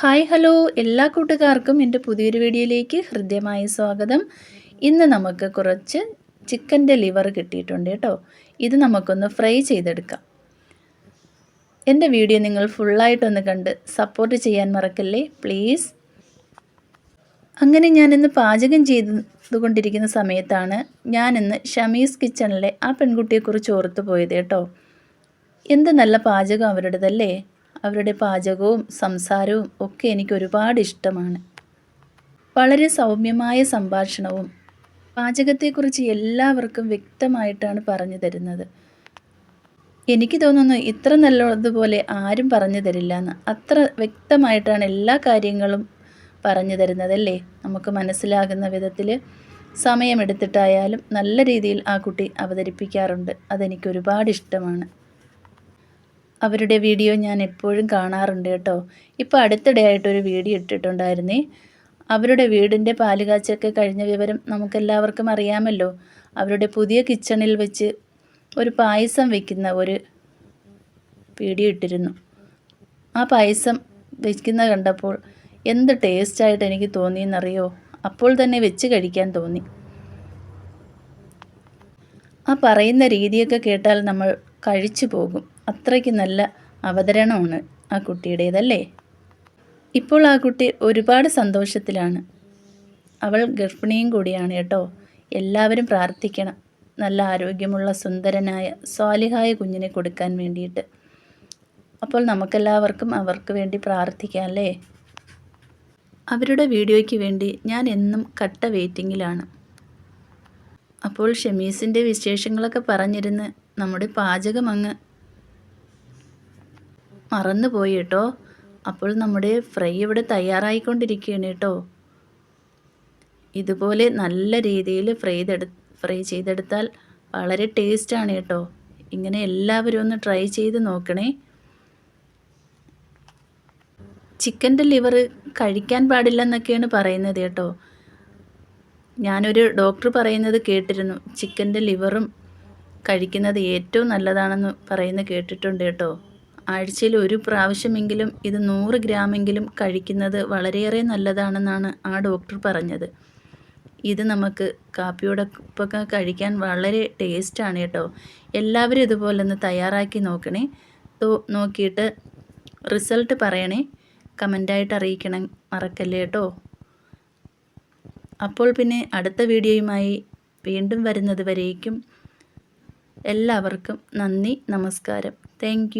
Hi hello. എല്ലാ കൂട്ടുകാർക്കും എന്റെ പുതിയൊരു വീഡിയോയിലേക്ക് ഹൃദ്യമായ സ്വാഗതം. ഇന്ന് നമുക്ക് കുറച്ച് ചിക്കന്റെ ലിവർ കിട്ടിയിട്ടുണ്ട് കേട്ടോ. ഇത് നമുക്കൊന്ന് ഫ്രൈ ചെയ്തെടുക്കാം. എന്റെ വീഡിയോ നിങ്ങൾ ഫുള്ളായിട്ടൊന്ന് കണ്ട് സപ്പോർട്ട് ചെയ്യാൻ മറക്കല്ലേ? പ്ലീസ്. അങ്ങനെ ഞാനിന്ന് പാചകം ചെയ്തുകൊണ്ടിരിക്കുന്ന സമയത്താണ് ഞാനിന്ന് ഷമീസ് കിച്ചണിലെ ആ പെൺകുട്ടിയെക്കുറിച്ച് ഓർത്തു പോയത് കേട്ടോ. എന്ത് നല്ല പാചകം അവരുടേതല്ലേ? അവരുടെ പാചകവും സംസാരവും ഒക്കെ എനിക്ക് ഒരുപാട് ഇഷ്ടമാണ്. വളരെ സൗമ്യമായ സംഭാഷണവും പാചകത്തെക്കുറിച്ച് എല്ലാവർക്കും വ്യക്തമായിട്ടാണ് പറഞ്ഞു തരുന്നത്. എനിക്ക് തോന്നുന്നു ഇത്ര നല്ലതുപോലെ ആരും പറഞ്ഞു തരില്ല എന്ന്. അത്ര വ്യക്തമായിട്ടാണ് എല്ലാ കാര്യങ്ങളും പറഞ്ഞു തരുന്നതല്ലേ നമുക്ക് മനസ്സിലാകുന്ന വിധത്തിൽ സമയമെടുത്തിട്ടായാലും നല്ല രീതിയിൽ ആ കുട്ടി അവതരിപ്പിക്കാറുണ്ട്. അതെനിക്ക് ഒരുപാട് ഇഷ്ടമാണ്. അവരുടെ വീഡിയോ ഞാൻ എപ്പോഴും കാണാറുണ്ട് കേട്ടോ. ഇപ്പോൾ അടുത്തിടെയായിട്ടൊരു വീഡിയോ ഇട്ടിട്ടുണ്ടായിരുന്നേ. അവരുടെ വീടിന്റെ പാലുകാച്ചൊക്കെ കഴിഞ്ഞ വിവരം നമുക്കെല്ലാവർക്കും അറിയാമല്ലോ. അവരുടെ പുതിയ കിച്ചണിൽ വെച്ച് ഒരു പായസം വയ്ക്കുന്ന ഒരു വീഡിയോ ഇട്ടിരുന്നു. ആ പായസം വയ്ക്കുന്ന കണ്ടപ്പോൾ എന്ത് ടേസ്റ്റായിട്ട് എനിക്ക് തോന്നിയെന്നറിയോ? അപ്പോൾ തന്നെ വെച്ച് കഴിക്കാൻ തോന്നി. ആ പറയുന്ന രീതിയൊക്കെ കേട്ടാൽ നമ്മൾ കഴിച്ചു പോകും. അത്രയ്ക്ക് നല്ല അവതരണമാണ് ആ കുട്ടിയുടേതല്ലേ? ഇപ്പോൾ ആ കുട്ടി ഒരുപാട് സന്തോഷത്തിലാണ്. അവൾ ഗർഭിണിയും കൂടിയാണ് കേട്ടോ. എല്ലാവരും പ്രാർത്ഥിക്കണം. നല്ല ആരോഗ്യമുള്ള സുന്ദരനായ സ്വാലിഹായ കുഞ്ഞിനെ കൊടുക്കാൻ വേണ്ടിയിട്ട്. അപ്പോൾ നമുക്കെല്ലാവർക്കും അവർക്ക് വേണ്ടി പ്രാർത്ഥിക്കാം അല്ലേ? അവരുടെ വീഡിയോയ്ക്ക് വേണ്ടി ഞാൻ എന്നും കട്ട വെയിറ്റിങ്ങിലാണ്. അപ്പോൾ ഷമീസിന്റെ വിശേഷങ്ങളൊക്കെ പറഞ്ഞിരുന്ന് നമ്മുടെ പാചകം അങ്ങ് മറന്നുപോയി കേട്ടോ. അപ്പോൾ നമ്മുടെ ഫ്രൈ ഇവിടെ തയ്യാറായിക്കൊണ്ടിരിക്കുകയാണ് കേട്ടോ. ഇതുപോലെ നല്ല രീതിയിൽ ഫ്രൈ ഫ്രൈ ചെയ്തെടുത്താൽ വളരെ ടേസ്റ്റാണ് കേട്ടോ. ഇങ്ങനെ എല്ലാവരും ഒന്ന് ട്രൈ ചെയ്ത് നോക്കണേ. ചിക്കന്റെ ലിവർ കഴിക്കാൻ പാടില്ലെന്നൊക്കെയാണ് പറയുന്നത് കേട്ടോ. ഞാനൊരു ഡോക്ടർ പറയുന്നത് കേട്ടിരുന്നു. ചിക്കന്റെ ലിവറും കഴിക്കുന്നത് ഏറ്റവും നല്ലതാണെന്ന് പറയുന്നത് കേട്ടിട്ടുണ്ട് കേട്ടോ. ആഴ്ചയിൽ ഒരു പ്രാവശ്യമെങ്കിലും ഇത് നൂറ് ഗ്രാമെങ്കിലും കഴിക്കുന്നത് വളരെയേറെ നല്ലതാണെന്നാണ് ആ ഡോക്ടർ പറഞ്ഞത്. ഇത് നമുക്ക് കാപ്പിയോടൊപ്പം കഴിക്കാൻ വളരെ ടേസ്റ്റാണ് കേട്ടോ. എല്ലാവരും ഇതുപോലെ ഒന്ന് തയ്യാറാക്കി നോക്കണേ. നോക്കിയിട്ട് റിസൾട്ട് പറയണേ. കമന്റായിട്ട് അറിയിക്കണം. മറക്കല്ലേ കേട്ടോ. അപ്പോൾ പിന്നെ അടുത്ത വീഡിയോയുമായി വീണ്ടും വരുന്നത് വരേക്കും. എല്ലാവർക്കും നന്ദി നമസ്കാരം. താങ്ക്